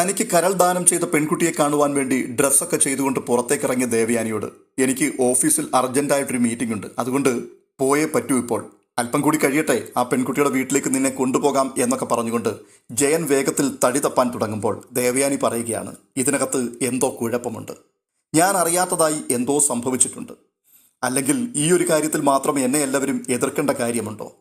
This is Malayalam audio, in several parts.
തനിക്ക് കരൾ ദാനം ചെയ്ത പെൺകുട്ടിയെ കാണുവാൻ വേണ്ടി ഡ്രസ്സൊക്കെ ചെയ്തുകൊണ്ട് പുറത്തേക്കിറങ്ങിയ ദേവയാനിയോട് എനിക്ക് ഓഫീസിൽ അർജന്റായിട്ടൊരു മീറ്റിംഗ് ഉണ്ട്. അതുകൊണ്ട് പോയേ പറ്റൂ ഇപ്പോൾ. അല്പം കൂടി കഴിയട്ടെ. ആ പെൺകുട്ടിയുടെ വീട്ടിലേക്ക് നിന്നെ കൊണ്ടുപോകാം എന്നൊക്കെ പറഞ്ഞുകൊണ്ട് ജയൻ വേഗത്തിൽ തടി തപ്പാൻ തുടങ്ങുമ്പോൾ ദേവയാനി പറയുകയാണ് ഇതിനകത്ത് എന്തോ കുഴപ്പമുണ്ട്. ഞാൻ അറിയാത്തതായി എന്തോ സംഭവിച്ചിട്ടുണ്ട്. അല്ലെങ്കിൽ ഈ ഒരു കാര്യത്തിൽ മാത്രം എന്നെ എല്ലാവരും എതിർക്കേണ്ട കാര്യമുണ്ടോ?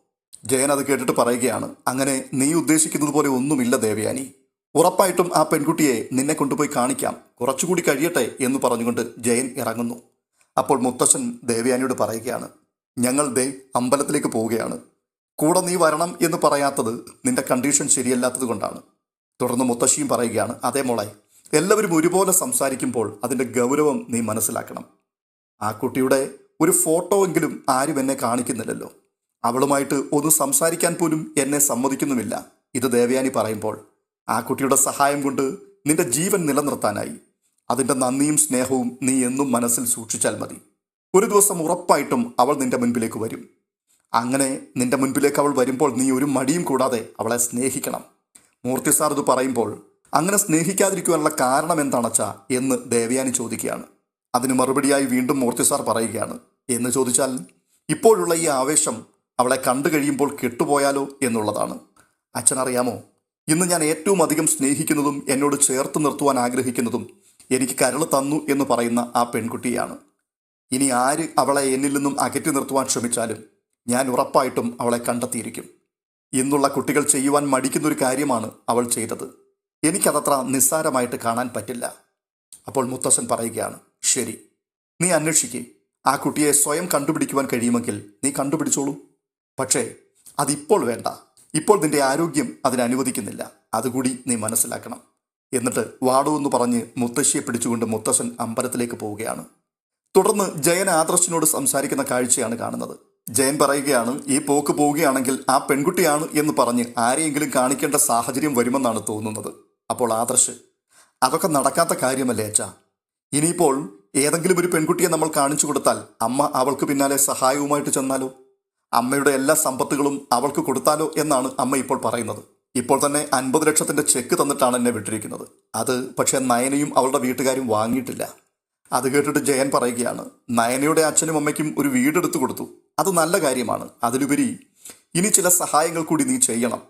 ജയൻ അത് കേട്ടിട്ട് പറയുകയാണ് അങ്ങനെ നീ ഉദ്ദേശിക്കുന്നത് പോലെ ഒന്നുമില്ല ദേവയാനി. ഉറപ്പായിട്ടും ആ പെൺകുട്ടിയെ നിന്നെ കൊണ്ടുപോയി കാണിക്കാം. കുറച്ചുകൂടി കഴിയട്ടെ എന്ന് പറഞ്ഞുകൊണ്ട് ജയൻ ഇറങ്ങുന്നു. അപ്പോൾ മുത്തശ്ശൻ ദേവയാനിയോട് പറയുകയാണ് ഞങ്ങൾ ദേ അമ്പലത്തിലേക്ക് പോവുകയാണ്. കൂടെ നീ വരണം എന്ന് പറയാത്തത് നിന്റെ കണ്ടീഷൻ ശരിയല്ലാത്തത് കൊണ്ടാണ്. തുടർന്ന് മുത്തശ്ശിയും പറയുകയാണ് അതേ മോളെ എല്ലാവരും ഒരുപോലെ സംസാരിക്കുമ്പോൾ അതിന്റെ ഗൗരവം നീ മനസ്സിലാക്കണം. ആ കുട്ടിയുടെ ഒരു ഫോട്ടോ എങ്കിലും ആരും എന്നെ കാണിക്കുന്നില്ലല്ലോ. അവളുമായിട്ട് ഒന്ന് സംസാരിക്കാൻ പോലും എന്നെ സമ്മതിക്കുന്നുമില്ല. ഇത് ദേവയാനി പറയുമ്പോൾ ആ കുട്ടിയുടെ സഹായം കൊണ്ട് നിന്റെ ജീവൻ നിലനിർത്താനായി. അതിന്റെ നന്ദിയും സ്നേഹവും നീ എന്നും മനസ്സിൽ സൂക്ഷിച്ചാൽ മതി. ഒരു ദിവസം ഉറപ്പായിട്ടും അവൾ നിന്റെ മുൻപിലേക്ക് വരും. അങ്ങനെ നിന്റെ മുൻപിലേക്ക് അവൾ വരുമ്പോൾ നീ ഒരു മടിയും കൂടാതെ അവളെ സ്നേഹിക്കണം. മൂർത്തി സാർ ഇത് പറയുമ്പോൾ അങ്ങനെ സ്നേഹിക്കാതിരിക്കുവാനുള്ള കാരണം എന്താണച്ചാ? എന്ന് ദേവയാനി ചോദിക്കുകയാണ്. അതിന് മറുപടിയായി വീണ്ടും മൂർത്തി സാർ പറയുകയാണ്. എന്ന് ചോദിച്ചാൽ ഇപ്പോഴുള്ള ഈ ആവേശം അവളെ കണ്ടു കഴിയുമ്പോൾ കെട്ടുപോയാലോ? എന്നുള്ളതാണ്. അച്ഛനറിയാമോ? ഇന്ന് ഞാൻ ഏറ്റവും അധികം സ്നേഹിക്കുന്നതും എന്നോട് ചേർത്ത് നിർത്തുവാൻ ആഗ്രഹിക്കുന്നതും എനിക്ക് കരൾ തന്നു എന്ന് പറയുന്ന ആ പെൺകുട്ടിയാണ്. ഇനി ആര് അവളെ എന്നിൽ നിന്നും അകറ്റി നിർത്തുവാൻ ശ്രമിച്ചാലും ഞാൻ ഉറപ്പായിട്ടും അവളെ കണ്ടെത്തിയിരിക്കും. ഇന്നുള്ള കുട്ടികൾ ചെയ്യുവാൻ മടിക്കുന്നൊരു കാര്യമാണ് അവൾ ചെയ്തത്. എനിക്കതത്ര നിസ്സാരമായിട്ട് കാണാൻ പറ്റില്ല. അപ്പോൾ മുത്തശ്ശൻ പറയുകയാണ് ശരി നീ അന്വേഷിക്കേ. ആ കുട്ടിയെ സ്വയം കണ്ടുപിടിക്കുവാൻ കഴിയുമെങ്കിൽ നീ കണ്ടുപിടിച്ചോളൂ. പക്ഷേ അതിപ്പോൾ വേണ്ട. ഇപ്പോൾ നിന്റെ ആരോഗ്യം അതിനനുവദിക്കുന്നില്ല. അതുകൂടി നീ മനസ്സിലാക്കണം. എന്നിട്ട് വാടോ എന്ന് പറഞ്ഞ് മുത്തശ്ശിയെ പിടിച്ചുകൊണ്ട് മുത്തശ്ശൻ അമ്പലത്തിലേക്ക് പോവുകയാണ്. തുടർന്ന് ജയൻ ആദർശിനോട് സംസാരിക്കുന്ന കാഴ്ചയാണ് കാണുന്നത്. ജയൻ പറയുകയാണ് ഈ പോക്ക് പോവുകയാണെങ്കിൽ ആ പെൺകുട്ടിയാണ് എന്ന് പറഞ്ഞ് ആരെയെങ്കിലും കാണിക്കേണ്ട സാഹചര്യം വരുമെന്നാണ് തോന്നുന്നത്. അപ്പോൾ ആദർശ് അതൊക്കെ നടക്കാത്ത കാര്യമല്ലേ അച്ഛാ. ഇനിയിപ്പോൾ ഏതെങ്കിലും ഒരു പെൺകുട്ടിയെ നമ്മൾ കാണിച്ചു കൊടുത്താൽ അമ്മ അവൾക്ക് പിന്നാലെ സഹായവുമായിട്ട് ചെന്നാലോ? അമ്മയുടെ എല്ലാ സമ്പത്തുകളും അവൾക്ക് കൊടുത്താലോ എന്നാണ് അമ്മ ഇപ്പോൾ പറയുന്നത്. ഇപ്പോൾ തന്നെ അൻപത് ലക്ഷത്തിന്റെ ചെക്ക് തന്നിട്ടാണ് എന്നെ വിട്ടിരിക്കുന്നത്. അത് പക്ഷേ നയനയും അവളുടെ വീട്ടുകാരും വാങ്ങിയിട്ടില്ല. അത് കേട്ടിട്ട് ജയൻ പറയുകയാണ് നയനയുടെ അച്ഛനും അമ്മയ്ക്കും ഒരു വീടെടുത്തു കൊടുത്തു. അത് നല്ല കാര്യമാണ്. അതിലുപരി ഇനി ചില സഹായങ്ങൾ കൂടി നീ ചെയ്യണം.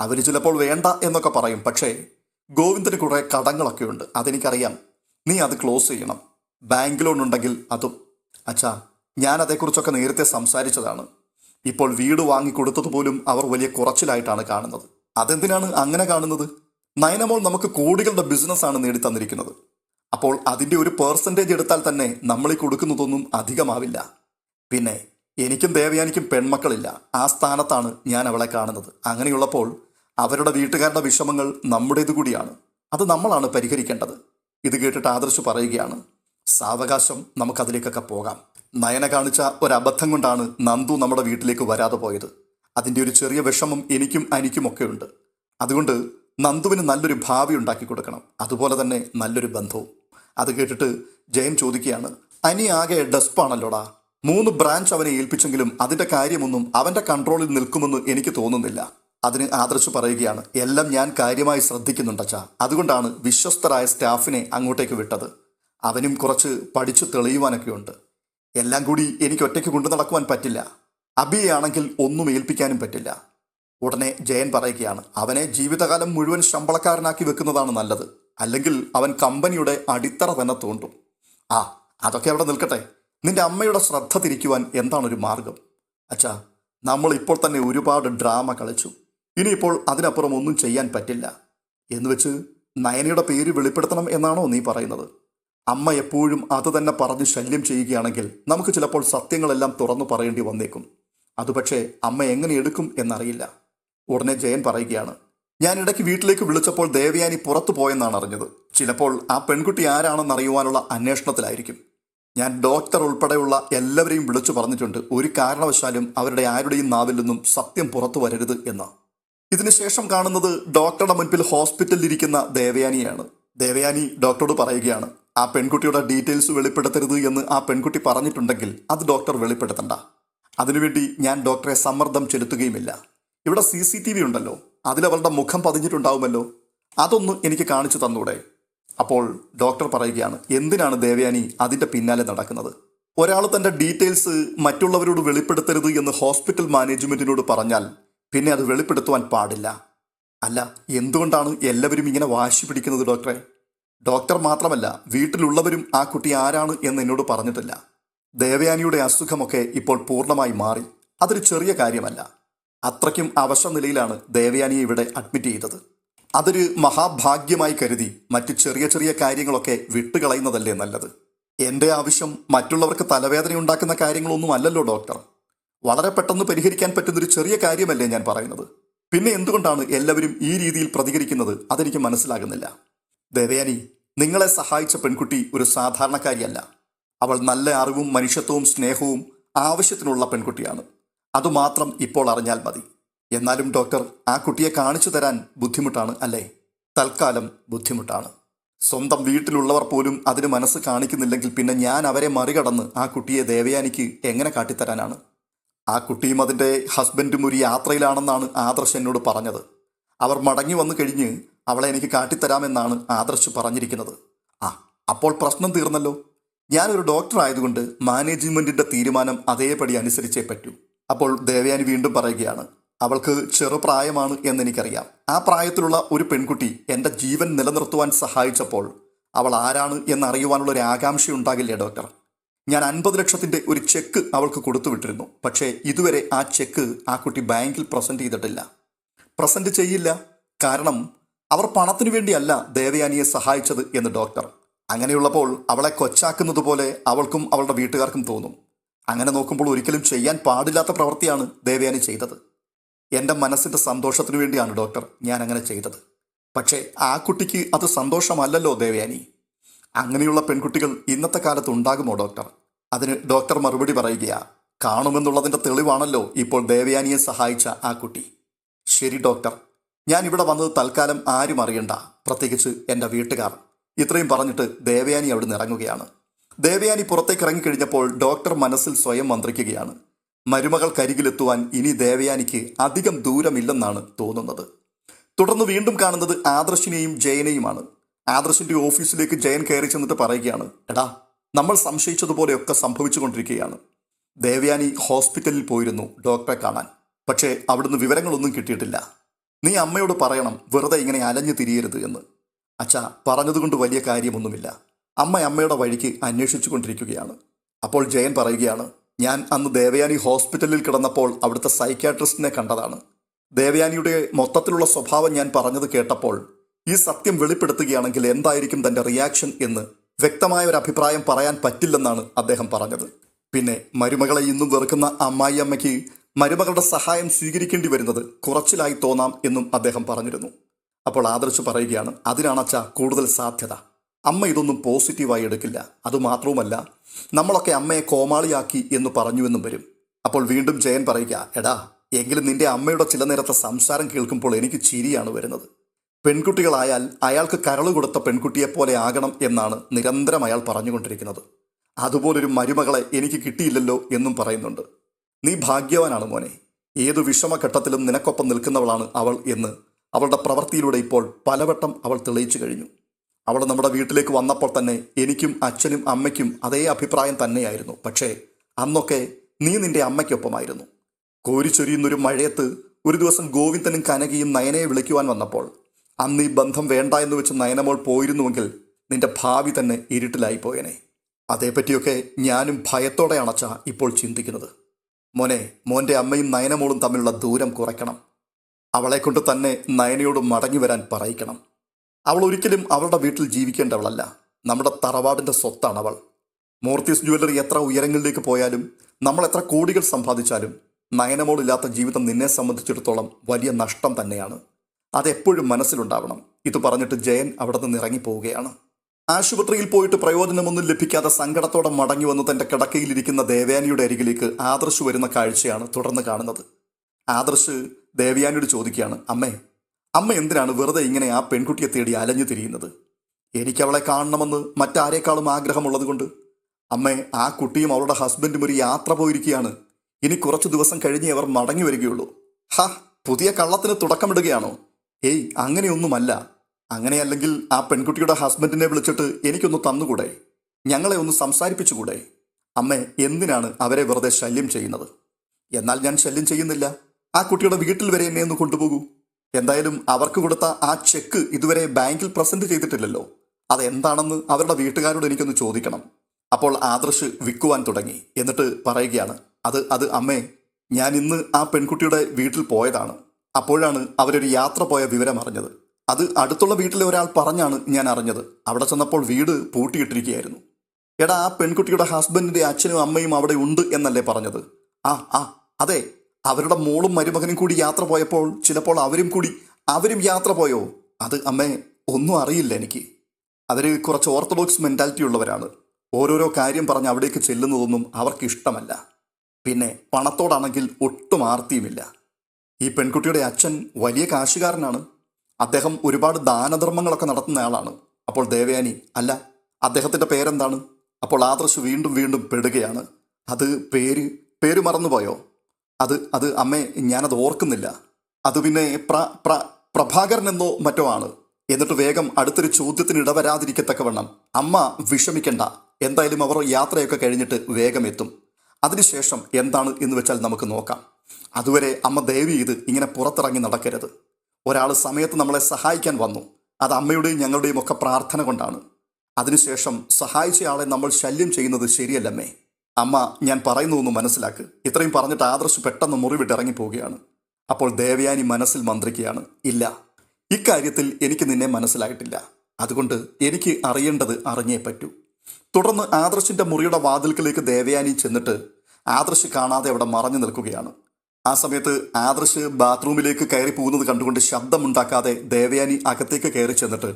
അവർ ചിലപ്പോൾ വേണ്ട എന്നൊക്കെ പറയും. പക്ഷേ ഗോവിന്ദന് കുറേ കടങ്ങളൊക്കെ ഉണ്ട്. അതെനിക്കറിയാം. നീ അത് ക്ലോസ് ചെയ്യണം. ബാങ്ക് ലോൺ ഉണ്ടെങ്കിൽ അതും. അച്ഛാ ഞാൻ അതേക്കുറിച്ചൊക്കെ നേരത്തെ സംസാരിച്ചതാണ്. ഇപ്പോൾ വീട് വാങ്ങിക്കൊടുത്തത് പോലും അവർ വലിയ കുറച്ചിലായിട്ടാണ് കാണുന്നത്. അതെന്തിനാണ് അങ്ങനെ കാണുന്നത്? നയനമോൾ നമുക്ക് കോടികളുടെ ബിസിനസ്സാണ് നേടിത്തന്നിരിക്കുന്നത്. അപ്പോൾ അതിന്റെ ഒരു പേഴ്സന്റേജ് എടുത്താൽ തന്നെ നമ്മൾ ഈ കൊടുക്കുന്നതൊന്നും അധികമാവില്ല. പിന്നെ എനിക്കും ദേവയാനിക്കും പെൺമക്കളില്ല. ആ സ്ഥാനത്താണ് ഞാൻ അവളെ കാണുന്നത്. അങ്ങനെയുള്ളപ്പോൾ അവരുടെ വീട്ടുകാരുടെ വിഷമങ്ങൾ നമ്മുടേത് കൂടിയാണ്. അത് നമ്മളാണ് പരിഹരിക്കേണ്ടത്. ഇത് കേട്ടിട്ട് ആദർശ് പറയുകയാണ് സാവകാശം നമുക്കതിലേക്കൊക്കെ പോകാം. നയന കാണിച്ച ഒരബദ്ധം കൊണ്ടാണ് നന്ദു നമ്മുടെ വീട്ടിലേക്ക് വരാതെ പോയത്. അതിന്റെ ഒരു ചെറിയ വിഷമം എനിക്കും അനിക്കുമൊക്കെ ഉണ്ട് അതുകൊണ്ട് നന്ദുവിന് നല്ലൊരു ഭാവി ഉണ്ടാക്കി കൊടുക്കണം. അതുപോലെ തന്നെ നല്ലൊരു ബന്ധവും. അത് കേട്ടിട്ട് ജയൻ ചോദിക്കുകയാണ് അനി ആകെ ഡസ്പാണല്ലോടാ? മൂന്ന് ബ്രാഞ്ച് അവനെ ഏൽപ്പിച്ചെങ്കിലും അതിന്റെ കാര്യമൊന്നും അവന്റെ കൺട്രോളിൽ നിൽക്കുമെന്ന് എനിക്ക് തോന്നുന്നില്ല. അതിന് ആദർശ് പറയുകയാണ് എല്ലാം ഞാൻ കാര്യമായി ശ്രദ്ധിക്കുന്നുണ്ടച്ചാ. അതുകൊണ്ടാണ് വിശ്വസ്തരായ സ്റ്റാഫിനെ അങ്ങോട്ടേക്ക് വിട്ടത്. അവനും കുറച്ച് പഠിച്ചു തെളിയുവാനൊക്കെ ഉണ്ട് എല്ലാം കൂടി എനിക്ക് ഒറ്റയ്ക്ക് കൊണ്ടു നടക്കുവാൻ പറ്റില്ല. അബിയാണെങ്കിൽ ഒന്നും ഏൽപ്പിക്കാനും പറ്റില്ല. ഉടനെ ജയൻ പറയുകയാണ് അവനെ ജീവിതകാലം മുഴുവൻ ശമ്പളക്കാരനാക്കി വെക്കുന്നതാണ് നല്ലത്. അല്ലെങ്കിൽ അവൻ കമ്പനിയുടെ അടിത്തറ തന്നെ തോണ്ടും. ആ അതൊക്കെ അവിടെ നിൽക്കട്ടെ. നിന്റെ അമ്മയുടെ ശ്രദ്ധ തിരിക്കുവാൻ എന്താണൊരു മാർഗം? അച്ഛാ നമ്മൾ ഇപ്പോൾ തന്നെ ഒരുപാട് ഡ്രാമ കളിച്ചു. ഇനിയിപ്പോൾ അതിനപ്പുറം ഒന്നും ചെയ്യാൻ പറ്റില്ല. എന്ന് വെച്ച് നയനയുടെ പേര് വെളിപ്പെടുത്തണം എന്നാണോ നീ പറയുന്നത്? അമ്മ എപ്പോഴും അത് തന്നെ പറഞ്ഞ് ശല്യം ചെയ്യുകയാണെങ്കിൽ നമുക്ക് ചിലപ്പോൾ സത്യങ്ങളെല്ലാം തുറന്നു പറയേണ്ടി വന്നേക്കും. അതുപക്ഷേ അമ്മ എങ്ങനെ എടുക്കും എന്നറിയില്ല. ഉടനെ ജയൻ പറയുകയാണ് ഞാൻ ഇടയ്ക്ക് വീട്ടിലേക്ക് വിളിച്ചപ്പോൾ ദേവയാനി പുറത്തു പോയെന്നാണ് അറിഞ്ഞത്. ചിലപ്പോൾ ആ പെൺകുട്ടി ആരാണെന്ന് അറിയുവാനുള്ള അന്വേഷണത്തിലായിരിക്കും. ഞാൻ ഡോക്ടർ ഉൾപ്പെടെയുള്ള എല്ലാവരെയും വിളിച്ചു പറഞ്ഞിട്ടുണ്ട്. ഒരു കാരണവശാലും അവരുടെ ആരുടെയും നാവിൽ നിന്നും സത്യം പുറത്തു വരരുത് എന്ന്. ഇതിനുശേഷം കാണുന്നത് ഡോക്ടറുടെ മുൻപിൽ ഹോസ്പിറ്റലിൽ ഇരിക്കുന്ന ദേവയാനിയാണ്. ദേവയാനി ഡോക്ടറോട് പറയുകയാണ് ആ പെൺകുട്ടിയുടെ ഡീറ്റെയിൽസ് വെളിപ്പെടുത്തരുത് എന്ന് ആ പെൺകുട്ടി പറഞ്ഞിട്ടുണ്ടെങ്കിൽ അത് ഡോക്ടർ വെളിപ്പെടുത്തണ്ട. അതിനുവേണ്ടി ഞാൻ ഡോക്ടറെ സമ്മർദ്ദം ചെലുത്തുകയുമില്ല. ഇവിടെ സി സി ടി വി ഉണ്ടല്ലോ. അതിലവളുടെ മുഖം പതിഞ്ഞിട്ടുണ്ടാവുമല്ലോ. അതൊന്ന് എനിക്ക് കാണിച്ചു തന്നൂടെ. അപ്പോൾ ഡോക്ടർ പറയുകയാണ് എന്തിനാണ് ദേവയാനി അതിന്റെ പിന്നാലെ നടക്കുന്നത്? ഒരാൾ തന്റെ ഡീറ്റെയിൽസ് മറ്റുള്ളവരോട് വെളിപ്പെടുത്തരുത് എന്ന് ഹോസ്പിറ്റൽ മാനേജ്മെന്റിനോട് പറഞ്ഞാൽ പിന്നെ അത് വെളിപ്പെടുത്തുവാൻ പാടില്ല. അല്ല എന്തുകൊണ്ടാണ് എല്ലാവരും ഇങ്ങനെ വാശി പിടിക്കുന്നത് ഡോക്ടറെ? ഡോക്ടർ മാത്രമല്ല വീട്ടിലുള്ളവരും ആ കുട്ടി ആരാണ് എന്ന് എന്നോട് പറഞ്ഞിട്ടില്ല. ദേവയാനിയുടെ അസുഖമൊക്കെ ഇപ്പോൾ പൂർണമായി മാറി. അതൊരു ചെറിയ കാര്യമല്ല. അത്രയ്ക്കും അവശ നിലയിലാണ് ദേവയാനിയെ ഇവിടെ അഡ്മിറ്റ് ചെയ്തത്. അതൊരു മഹാഭാഗ്യമായി കരുതി മറ്റ് ചെറിയ ചെറിയ കാര്യങ്ങളൊക്കെ വിട്ടുകളയുന്നതല്ലേ നല്ലത്? എന്റെ ആവശ്യം മറ്റുള്ളവർക്ക് തലവേദന ഉണ്ടാക്കുന്ന കാര്യങ്ങളൊന്നും അല്ലല്ലോ ഡോക്ടർ. വളരെ പെട്ടെന്ന് പരിഹരിക്കാൻ പറ്റുന്ന ഒരു ചെറിയ കാര്യമല്ലേ ഞാൻ പറയുന്നത്. പിന്നെ എന്തുകൊണ്ടാണ് എല്ലാവരും ഈ രീതിയിൽ പ്രതികരിക്കുന്നത് അതെനിക്ക് മനസ്സിലാകുന്നില്ല. ദേവയാനി നിങ്ങളെ സഹായിച്ച പെൺകുട്ടി ഒരു സാധാരണക്കാരിയല്ല. അവൾ നല്ല അറിവും മനുഷ്യത്വവും സ്നേഹവും ആവശ്യത്തിനുള്ള പെൺകുട്ടിയാണ്. അതുമാത്രം ഇപ്പോൾ അറിഞ്ഞാൽ മതി. എന്നാലും ഡോക്ടർ ആ കുട്ടിയെ കാണിച്ചു തരാൻ ബുദ്ധിമുട്ടാണ് അല്ലേ? തൽക്കാലം ബുദ്ധിമുട്ടാണ്. സ്വന്തം വീട്ടിലുള്ളവർ പോലും അതിന് മനസ്സ് കാണിക്കുന്നില്ലെങ്കിൽ പിന്നെ ഞാൻ അവരെ മറികടന്ന് ആ കുട്ടിയെ ദേവയാനിക്ക് എങ്ങനെ കാട്ടിത്തരാനാണ്? ആ കുട്ടിയും അതിന്റെ ഹസ്ബൻഡും ഒരു യാത്രയിലാണെന്നാണ് ആദർശ് എന്നോട് പറഞ്ഞത്. അവർ മടങ്ങി വന്നു കഴിഞ്ഞ് അവളെ എനിക്ക് കാട്ടിത്തരാമെന്നാണ് ആദർശ് പറഞ്ഞിരിക്കുന്നത്. ആ അപ്പോൾ പ്രശ്നം തീർന്നല്ലോ. ഞാനൊരു ഡോക്ടർ ആയതുകൊണ്ട് മാനേജ്മെന്റിന്റെ തീരുമാനം അതേപടി അനുസരിച്ചേ പറ്റൂ. അപ്പോൾ ദേവയാനി വീണ്ടും പറയുകയാണ് അവൾക്ക് ചെറുപ്രായമാണ് എന്നെനിക്കറിയാം. ആ പ്രായത്തിലുള്ള ഒരു പെൺകുട്ടി എന്റെ ജീവൻ നിലനിർത്തുവാൻ സഹായിച്ചപ്പോൾ അവൾ ആരാണ് എന്നറിയുവാനുള്ള ഒരു ആകാംക്ഷ ഉണ്ടാകില്ലേ ഡോക്ടർ? ഞാൻ അൻപത് ലക്ഷത്തിന്റെ ഒരു ചെക്ക് അവൾക്ക് കൊടുത്തു വിട്ടിരുന്നു. പക്ഷേ ഇതുവരെ ആ ചെക്ക് ആ കുട്ടി ബാങ്കിൽ പ്രസന്റ് ചെയ്തിട്ടില്ല. പ്രസന്റ് ചെയ്യില്ല? കാരണം അവർ പണത്തിനു വേണ്ടിയല്ല ദേവയാനിയെ സഹായിച്ചത് എന്ന് ഡോക്ടർ. അങ്ങനെയുള്ളപ്പോൾ അവളെ കൊച്ചാക്കുന്നത് പോലെ അവൾക്കും അവളുടെ വീട്ടുകാർക്കും തോന്നും. അങ്ങനെ നോക്കുമ്പോൾ ഒരിക്കലും ചെയ്യാൻ പാടില്ലാത്ത പ്രവൃത്തിയാണ് ദേവയാനി ചെയ്തത്. എന്റെ മനസ്സിന്റെ സന്തോഷത്തിനു വേണ്ടിയാണ് ഡോക്ടർ ഞാൻ അങ്ങനെ ചെയ്തത്. പക്ഷേ ആ കുട്ടിക്ക് അത് സന്തോഷമല്ലല്ലോ ദേവയാനി. അങ്ങനെയുള്ള പെൺകുട്ടികൾ ഇന്നത്തെ കാലത്ത് ഉണ്ടാകുമോ ഡോക്ടർ? അതിന് ഡോക്ടർ മറുപടി പറയുകയാ കാണുമെന്നുള്ളതിന്റെ തെളിവാണല്ലോ ഇപ്പോൾ ദേവയാനിയെ സഹായിച്ച ആ കുട്ടി. ശരി ഡോക്ടർ ഞാൻ ഇവിടെ വന്നത് തൽക്കാലം ആരും അറിയണ്ട പ്രത്യേകിച്ച് എന്റെ വീട്ടുകാർ. ഇത്രയും പറഞ്ഞിട്ട് ദേവയാനി അവിടെ ഇറങ്ങുകയാണ്. ദേവയാനി പുറത്തേക്ക് ഇറങ്ങിക്കഴിഞ്ഞപ്പോൾ ഡോക്ടർ മനസ്സിൽ സ്വയം മന്ത്രിക്കുകയാണ്. മരുമകൾ കരികിലെത്തുവാൻ ഇനി ദേവയാനിക്ക് അധികം ദൂരമില്ലെന്നാണ് തോന്നുന്നത്. തുടർന്ന് വീണ്ടും കാണുന്നത് ആദർശിനെയും ജയനെയുമാണ്. ആദർശിന്റെ ഓഫീസിലേക്ക് ജയൻ കയറി ചെന്നിട്ട് പറയുകയാണ് എടാ നമ്മൾ സംശയിച്ചതുപോലെയൊക്കെ സംഭവിച്ചുകൊണ്ടിരിക്കുകയാണ്. ദേവയാനി ഹോസ്പിറ്റലിൽ പോയിരുന്നു ഡോക്ടറെ കാണാൻ. പക്ഷേ അവിടുന്ന് വിവരങ്ങളൊന്നും കിട്ടിയിട്ടില്ല. നീ അമ്മയോട് പറയണം വെറുതെ ഇങ്ങനെ അലഞ്ഞു തിരിയരുത് എന്ന്. അച്ഛാ പറഞ്ഞതുകൊണ്ട് വലിയ കാര്യമൊന്നുമില്ല. അമ്മ അമ്മയുടെ വഴിക്ക് അന്വേഷിച്ചു കൊണ്ടിരിക്കുകയാണ് അപ്പോൾ ജയൻ പറയുകയാണ് ഞാൻ അന്ന് ദേവയാനി ഹോസ്പിറ്റലിൽ കിടന്നപ്പോൾ അവിടുത്തെ സൈക്യാട്രിസ്റ്റിനെ കണ്ടതാണ്. ദേവയാനിയുടെ മൊത്തത്തിലുള്ള സ്വഭാവം ഞാൻ പറഞ്ഞത് കേട്ടപ്പോൾ ഈ സത്യം വെളിപ്പെടുത്തുകയാണെങ്കിൽ എന്തായിരിക്കും തന്റെ റിയാക്ഷൻ എന്ന് വ്യക്തമായ ഒരു അഭിപ്രായം പറയാൻ പറ്റില്ലെന്നാണ് അദ്ദേഹം പറഞ്ഞത്. പിന്നെ മരുമകളെ ഇന്നും വെറുക്കുന്ന അമ്മായിയമ്മയ്ക്ക് മരുമകളുടെ സഹായം സ്വീകരിക്കേണ്ടി വരുന്നത് കുറച്ചിലായി തോന്നാം എന്നും അദ്ദേഹം പറഞ്ഞിരുന്നു. അപ്പോൾ ആദർശ് പറയുകയാണ് അതിനാണച്ച കൂടുതൽ സാധ്യത. അമ്മ ഇതൊന്നും പോസിറ്റീവായി എടുക്കില്ല. അതുമാത്രവുമല്ല നമ്മളൊക്കെ അമ്മയെ കോമാളിയാക്കി എന്ന് പറഞ്ഞുവെന്നും വരും. അപ്പോൾ വീണ്ടും ജയൻ പറയുക എടാ എങ്കിലും നിന്റെ അമ്മയുടെ ചില നേരത്തെ സംസാരം കേൾക്കുമ്പോൾ എനിക്ക് ചിരിയാണ് വരുന്നത്. പെൺകുട്ടികളായാൽ അയാൾക്ക് കരൾ കൊടുത്ത പെൺകുട്ടിയെപ്പോലെ ആകണം എന്നാണ് നിരന്തരം അയാൾ പറഞ്ഞുകൊണ്ടിരിക്കുന്നത്. അതുപോലൊരു മരുമകളെ എനിക്ക് കിട്ടിയില്ലല്ലോ എന്നും പറയുന്നുണ്ട്. നീ ഭാഗ്യവാനാണ് മോനെ. ഏതു വിഷമഘട്ടത്തിലും നിനക്കൊപ്പം നിൽക്കുന്നവളാണ് അവൾ എന്ന് അവളുടെ പ്രവൃത്തിയിലൂടെ ഇപ്പോൾ പലവട്ടം അവൾ തെളിയിച്ചു കഴിഞ്ഞു. അവൾ നമ്മുടെ വീട്ടിലേക്ക് വന്നപ്പോൾ തന്നെ എനിക്കും അച്ഛനും അമ്മയ്ക്കും അതേ അഭിപ്രായം തന്നെയായിരുന്നു. പക്ഷേ അന്നൊക്കെ നീ നിന്റെ അമ്മയ്ക്കൊപ്പമായിരുന്നു. കോരിച്ചൊരിയുന്നൊരു മഴയത്ത് ഒരു ദിവസം ഗോവിന്ദനും കനകയും നയനയെ വിളിക്കുവാൻ വന്നപ്പോൾ അന്ന് ഈ ബന്ധം വേണ്ട എന്ന് വെച്ച് നയനമോൾ പോയിരുന്നുവെങ്കിൽ നിന്റെ ഭാവി തന്നെ ഇരുട്ടിലായി പോയനെ അതേപ്പറ്റിയൊക്കെ ഞാനും ഭയത്തോടെ അണച്ച ഇപ്പോൾ ചിന്തിക്കുന്നത്. മോനെ മോന്റെ അമ്മയും നയനമോളും തമ്മിലുള്ള ദൂരം കുറയ്ക്കണം. അവളെ കൊണ്ട് തന്നെ നയനയോട് മടങ്ങി വരാൻ പറയിക്കണം. അവൾ ഒരിക്കലും അവളുടെ വീട്ടിൽ ജീവിക്കേണ്ടവളല്ല. നമ്മുടെ തറവാടിന്റെ സ്വത്താണ് അവൾ മോർത്തീസ് ജ്വല്ലറി എത്ര ഉയരങ്ങളിലേക്ക് പോയാലും നമ്മൾ എത്ര കോടികൾ സമ്പാദിച്ചാലും നയനമോളില്ലാത്ത ജീവിതം നിന്നെ സംബന്ധിച്ചിടത്തോളം വലിയ നഷ്ടം തന്നെയാണ്. അതെപ്പോഴും മനസ്സിലുണ്ടാവണം. ഇത് പറഞ്ഞിട്ട് ജയൻ അവിടെ നിന്ന് ഇറങ്ങി പോവുകയാണ് ആശുപത്രിയിൽ പോയിട്ട് പ്രയോജനമൊന്നും ലഭിക്കാതെ സങ്കടത്തോടെ മടങ്ങി വന്ന് തന്റെ കിടക്കയിലിരിക്കുന്ന ദേവയാനിയുടെ അരികിലേക്ക് ആദർശ് വരുന്ന കാഴ്ചയാണ് തുടർന്ന് കാണുന്നത്. ആദർശ് ദേവയാനിയോട് ചോദിക്കുകയാണ് അമ്മേ അമ്മ എന്തിനാണ് വെറുതെ ഇങ്ങനെ ആ പെൺകുട്ടിയെ തേടി അലഞ്ഞു തിരിയുന്നത്? എനിക്ക് അവളെ കാണണമെന്ന് മറ്റാരേക്കാളും ആഗ്രഹമുള്ളതുകൊണ്ട്. അമ്മേ ആ കുട്ടിയും അവളുടെ ഹസ്ബൻഡും ഒരു യാത്ര പോയിരിക്കുകയാണ്. ഇനി കുറച്ചു ദിവസം കഴിഞ്ഞേ അവർ മടങ്ങി വരികയുള്ളൂ. ഹ പുതിയ കള്ളത്തിന് തുടക്കമിടുകയാണോ? ഏയ് അങ്ങനെയൊന്നുമല്ല. അങ്ങനെയല്ലെങ്കിൽ ആ പെൺകുട്ടിയുടെ ഹസ്ബൻഡിനെ വിളിച്ചിട്ട് എനിക്കൊന്ന് തന്നുകൂടെ? ഞങ്ങളെ ഒന്ന് സംസാരിപ്പിച്ചുകൂടെ? അമ്മേ എന്തിനാണ് അവരെ വെറുതെ ശല്യം ചെയ്യുന്നത്? എന്നാൽ ഞാൻ ശല്യം ചെയ്യുന്നില്ല. ആ കുട്ടിയുടെ വീട്ടിൽ വരെ എന്നെ ഒന്ന് കൊണ്ടുപോകൂ. എന്തായാലും അവർക്ക് കൊടുത്ത ആ ചെക്ക് ഇതുവരെ ബാങ്കിൽ പ്രസന്റ് ചെയ്തിട്ടില്ലല്ലോ. അതെന്താണെന്ന് അവരുടെ വീട്ടുകാരോട് എനിക്കൊന്ന് ചോദിക്കണം. അപ്പോൾ ആദർശ് വിൽക്കുവാൻ തുടങ്ങി. എന്നിട്ട് പറയുകയാണ് അത് അത് അമ്മേ ഞാൻ ഇന്ന് ആ പെൺകുട്ടിയുടെ വീട്ടിൽ പോയതാണ്. അപ്പോഴാണ് അവരൊരു യാത്ര പോയ വിവരം അറിഞ്ഞത്. അത് അടുത്തുള്ള വീട്ടിലെ ഒരാൾ പറഞ്ഞാണ് ഞാൻ അറിഞ്ഞത്. അവിടെ ചെന്നപ്പോൾ വീട് പൂട്ടിയിട്ടിരിക്കുകയായിരുന്നു. എടാ ആ പെൺകുട്ടിയുടെ ഹസ്ബൻഡിന്റെ അച്ഛനും അമ്മയും അവിടെ ഉണ്ട് എന്നല്ലേ പറഞ്ഞത്? ആ ആ അതെ. അവരുടെ മോളും മരുമകനും കൂടി യാത്ര പോയപ്പോൾ ചിലപ്പോൾ അവരും കൂടി അവരും യാത്ര പോയോ? അത് അമ്മേ ഒന്നും അറിയില്ല എനിക്ക്. അവർ കുറച്ച് ഓർത്തഡോക്സ് മെന്റാലിറ്റി ഉള്ളവരാണ്. ഓരോരോ കാര്യം പറഞ്ഞ് അവിടേക്ക് ചെല്ലുന്നതൊന്നും അവർക്ക് ഇഷ്ടമല്ല പിന്നെ പണത്തോടാണെങ്കിൽ ഒട്ടും ആർത്തിയുമില്ല. ഈ പെൺകുട്ടിയുടെ അച്ഛൻ വലിയ കാശുകാരനാണ്. അദ്ദേഹം ഒരുപാട് ദാനധർമ്മങ്ങളൊക്കെ നടത്തുന്ന ആളാണ്. അപ്പോൾ ദേവയാനി അല്ല അദ്ദേഹത്തിന്റെ പേരെന്താണ്? അപ്പോൾ ആദർശ് വീണ്ടും വീണ്ടും പെടുകയാണ്. അത് പേര് പേര് മറന്നുപോയോ? അത് അത് അമ്മേ ഞാനത് ഓർക്കുന്നില്ല. അത് പിന്നെ പ്ര പ്ര പ്രഭാകരൻ എന്നോ മറ്റോ ആണ്. എന്നിട്ട് വേഗം അടുത്തൊരു ചോദ്യത്തിന് ഇടവരാതിരിക്കത്തക്കവണ്ണം അമ്മ വിഷമിക്കണ്ട എന്തായാലും അവർ യാത്രയൊക്കെ കഴിഞ്ഞിട്ട് വേഗം എത്തും. അതിനുശേഷം എന്താണ് എന്ന് വെച്ചാൽ നമുക്ക് നോക്കാം. അതുവരെ അമ്മ ദേവി ഇത് ഇങ്ങനെ പുറത്തിറങ്ങി നടക്കരുത്. ഒരാൾ സമയത്ത് നമ്മളെ സഹായിക്കാൻ വന്നു. അത് അമ്മയുടെയും ഞങ്ങളുടെയും ഒക്കെ പ്രാർത്ഥന കൊണ്ടാണ്. അതിനുശേഷം സഹായിച്ചയാളെ നമ്മൾ ശല്യം ചെയ്യുന്നത് ശരിയല്ലമ്മേ. അമ്മ ഞാൻ പറയുന്നതൊന്ന് മനസ്സിലാക്ക്. ഇത്രയും പറഞ്ഞിട്ട് ആദർശ് പെട്ടെന്ന് മുറിവിട്ട് ഇറങ്ങിപ്പോവുകയാണ് അപ്പോൾ ദേവയാനി മനസ്സിൽ മന്ത്രിക്കുകയാണ് ഇല്ല ഇക്കാര്യത്തിൽ എനിക്ക് നിന്നെ മനസ്സിലായിട്ടില്ല. അതുകൊണ്ട് എനിക്ക് അറിയേണ്ടത് അറിഞ്ഞേ പറ്റൂ. തുടർന്ന് ആദർശിന്റെ മുറിയുടെ വാതിൽക്കലേക്ക് ദേവയാനി ചെന്നിട്ട് ആദർശ് കാണാതെ അവിടെ മറഞ്ഞു നിൽക്കുകയാണ്. ആ സമയത്ത് ആദർശ് ബാത്റൂമിലേക്ക് കയറി പോകുന്നത് കണ്ടുകൊണ്ട് ശബ്ദമുണ്ടാക്കാതെ ദേവയാനി അകത്തേക്ക് കയറി ചെന്നിട്ട്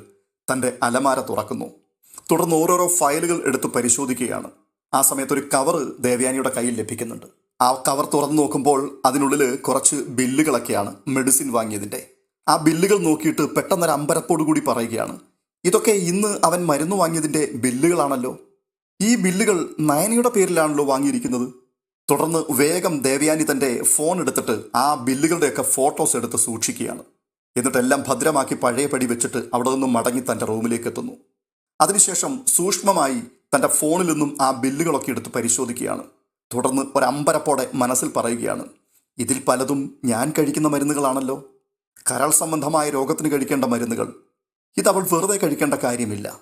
തന്റെ അലമാര തുറക്കുന്നു. തുടർന്ന് ഓരോരോ ഫയലുകൾ എടുത്ത് പരിശോധിക്കുകയാണ്. ആ സമയത്ത് ഒരു കവർ ദേവയാനിയുടെ കയ്യിൽ ലഭിക്കുന്നുണ്ട്. ആ കവർ തുറന്നു നോക്കുമ്പോൾ അതിനുള്ളിൽ കുറച്ച് ബില്ലുകളൊക്കെയാണ് മെഡിസിൻ വാങ്ങിയതിന്റെ ആ ബില്ലുകൾ നോക്കിയിട്ട് പെട്ടെന്നൊരു അമ്പരപ്പോടു കൂടി പറയുകയാണ് ഇതൊക്കെ ഇന്ന് അവൻ മരുന്ന് വാങ്ങിയതിന്റെ ബില്ലുകളാണല്ലോ? ഈ ബില്ലുകൾ നയനയുടെ പേരിലാണല്ലോ വാങ്ങിയിരിക്കുന്നത്? തുടർന്ന് വേഗം ദേവയാനി തന്റെ ഫോൺ എടുത്തിട്ട് ആ ബില്ലുകളുടെയൊക്കെ ഫോട്ടോസ് എടുത്ത് സൂക്ഷിക്കുകയാണ്. എന്നിട്ടെല്ലാം ഭദ്രമാക്കി പഴയപടി വെച്ചിട്ട് അവിടെ നിന്നും മടങ്ങി തന്റെ റൂമിലേക്ക് എത്തുന്നു. അതിനുശേഷം സൂക്ഷ്മമായി തന്റെ ഫോണിൽ നിന്നും ആ ബില്ലുകളൊക്കെ എടുത്ത് പരിശോധിക്കുകയാണ്. തുടർന്ന് ഒരമ്പരപ്പോടെ മനസ്സിൽ പറയുകയാണ് ഇതിൽ പലതും ഞാൻ കഴിക്കുന്ന മരുന്നുകളാണല്ലോ. കരൾ സംബന്ധമായ രോഗത്തിന് കഴിക്കേണ്ട മരുന്നുകൾ. ഇതവൾ വെറുതെ കഴിക്കേണ്ട കാര്യമില്ല.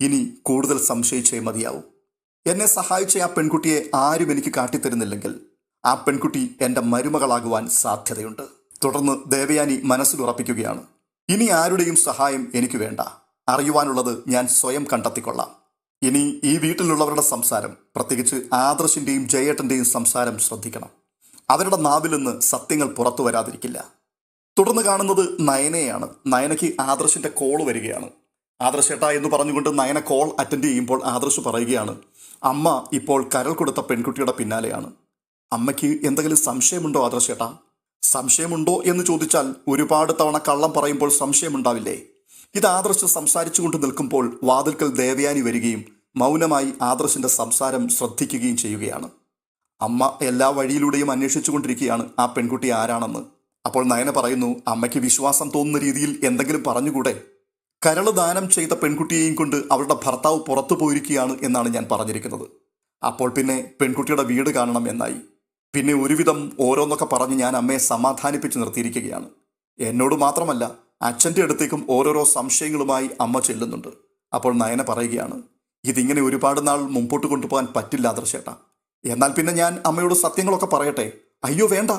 ഇനി കൂടുതൽ സംശയിച്ചേ മതിയാവും. എന്നെ സഹായിച്ച ആ പെൺകുട്ടിയെ ആരും എനിക്ക് കാട്ടിത്തരുന്നില്ലെങ്കിൽ ആ പെൺകുട്ടി എന്റെ മരുമകളാകുവാൻ സാധ്യതയുണ്ട്. തുടർന്ന് ദേവയാനി മനസ്സിൽ ഉറപ്പിക്കുകയാണ്. ഇനി ആരുടെയും സഹായം എനിക്ക് വേണ്ട. അറിയുവാനുള്ളത് ഞാൻ സ്വയം കണ്ടെത്തിക്കൊള്ളാം. ഇനി ഈ വീട്ടിലുള്ളവരുടെ സംസാരം പ്രത്യേകിച്ച് ആദർശിന്റെയും ജയേട്ടന്റെയും സംസാരം ശ്രദ്ധിക്കണം. അവരുടെ നാവിൽ നിന്ന് സത്യങ്ങൾ പുറത്തു വരാതിരിക്കില്ല. തുടർന്ന് കാണുന്നത് നയനയാണ് നയനയ്ക്ക് ആദർശിന്റെ കോൾ വരികയാണ്. ആദർശേട്ട എന്ന് പറഞ്ഞുകൊണ്ട് നയന കോൾ അറ്റൻഡ് ചെയ്യുമ്പോൾ ആദർശ് പറയുകയാണ് അമ്മ ഇപ്പോൾ കരൾ കൊടുത്ത പെൺകുട്ടിയുടെ പിന്നാലെയാണ്. അമ്മയ്ക്ക് എന്തെങ്കിലും സംശയമുണ്ടോ ആദർശേട്ടാ? സംശയമുണ്ടോ എന്ന് ചോദിച്ചാൽ ഒരുപാട് തവണ കള്ളം പറയുമ്പോൾ സംശയമുണ്ടാവില്ലേ? ഇത് ആദർശ് സംസാരിച്ചുകൊണ്ട് നിൽക്കുമ്പോൾ വാതിൽക്കൽ ദേവയാനി വരികയും മൗനമായി ആദർശിന്റെ സംസാരം ശ്രദ്ധിക്കുകയും ചെയ്യുകയാണ്. അമ്മ എല്ലാ വഴിയിലൂടെയും അന്വേഷിച്ചുകൊണ്ടിരിക്കുകയാണ് ആ പെൺകുട്ടി ആരാണെന്ന്. അപ്പോൾ നയന പറയുന്നു അമ്മയ്ക്ക് വിശ്വാസം തോന്നുന്ന രീതിയിൽ എന്തെങ്കിലും പറഞ്ഞുകൂടെ? കരൾ ദാനം ചെയ്ത പെൺകുട്ടിയെയും കൊണ്ട് അവളുടെ ഭർത്താവ് പുറത്തു പോയിരിക്കുകയാണ് എന്നാണ് ഞാൻ പറഞ്ഞിരിക്കുന്നത്. അപ്പോൾ പിന്നെ പെൺകുട്ടിയുടെ വീട് കാണണം എന്നായി. പിന്നെ ഒരുവിധം ഓരോന്നൊക്കെ പറഞ്ഞ് ഞാൻ അമ്മയെ സമാധാനിപ്പിച്ച് നിർത്തിയിരിക്കുകയാണ്. എന്നോട് മാത്രമല്ല അച്ഛന്റെ അടുത്തേക്കും ഓരോരോ സംശയങ്ങളുമായി അമ്മ ചെല്ലുന്നുണ്ട്. അപ്പോൾ നയന പറയുകയാണ് ഇതിങ്ങനെ ഒരുപാട് നാൾ മുമ്പോട്ട് കൊണ്ടുപോകാൻ പറ്റില്ല ആദർശേട്ടാ. എന്നാൽ പിന്നെ ഞാൻ അമ്മയോട് സത്യങ്ങളൊക്കെ പറയട്ടെ? അയ്യോ വേണ്ട.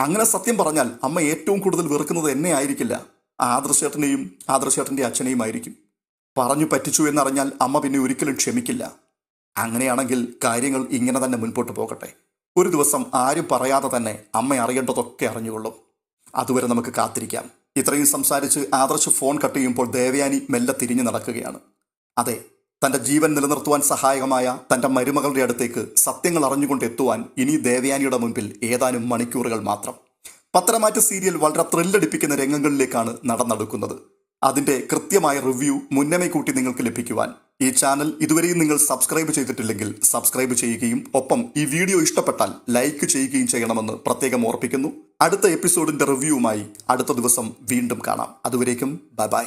അങ്ങനെ സത്യം പറഞ്ഞാൽ അമ്മ ഏറ്റവും കൂടുതൽ വെറുക്കുന്നത് എന്നെ ആയിരിക്കില്ല. ആദർശേട്ടനെയും ആദർശേട്ടന്റെ അച്ഛനെയും ആയിരിക്കും പറഞ്ഞു പറ്റിച്ചു എന്നറിഞ്ഞാൽ അമ്മ പിന്നെ ഒരിക്കലും ക്ഷമിക്കില്ല. അങ്ങനെയാണെങ്കിൽ കാര്യങ്ങൾ ഇങ്ങനെ തന്നെ മുൻപോട്ട് പോകട്ടെ. ഒരു ദിവസം ആരും പറയാതെ തന്നെ അമ്മ അറിയേണ്ടതൊക്കെ അറിഞ്ഞുകൊള്ളും. അതുവരെ നമുക്ക് കാത്തിരിക്കാം. ഇത്രയും സംസാരിച്ച് ആദർശ് ഫോൺ കട്ട് ചെയ്യുമ്പോൾ ദേവയാനി മെല്ലെ തിരിഞ്ഞു നടക്കുകയാണ്. അതെ തന്റെ ജീവൻ നിലനിർത്തുവാൻ സഹായകമായ തന്റെ മരുമകളുടെ അടുത്തേക്ക് സത്യങ്ങൾ അറിഞ്ഞുകൊണ്ട് എത്തുവാൻ ഇനി ദേവയാനിയുടെ മുൻപിൽ ഏതാനും മണിക്കൂറുകൾ മാത്രം. പത്രമാറ്റ സീരിയൽ വളരെ ത്രില്ലടിപ്പിക്കുന്ന രംഗങ്ങളിലേക്കാണ് നടന്നെടുക്കുന്നത്. അതിന്റെ കൃത്യമായ റിവ്യൂ മുന്നമേ കൂട്ടി നിങ്ങൾക്ക് ലഭിക്കുവാൻ ഈ ചാനൽ ഇതുവരെയും നിങ്ങൾ സബ്സ്ക്രൈബ് ചെയ്തിട്ടില്ലെങ്കിൽ സബ്സ്ക്രൈബ് ചെയ്യുകയും ഒപ്പം ഈ വീഡിയോ ഇഷ്ടപ്പെട്ടാൽ ലൈക്ക് ചെയ്യുകയും ചെയ്യണമെന്ന് പ്രത്യേകം ഓർപ്പിക്കുന്നു. അടുത്ത എപ്പിസോഡിന്റെ റിവ്യൂവുമായി അടുത്ത ദിവസം വീണ്ടും കാണാം. അതുവരേക്കും ബൈ ബൈ.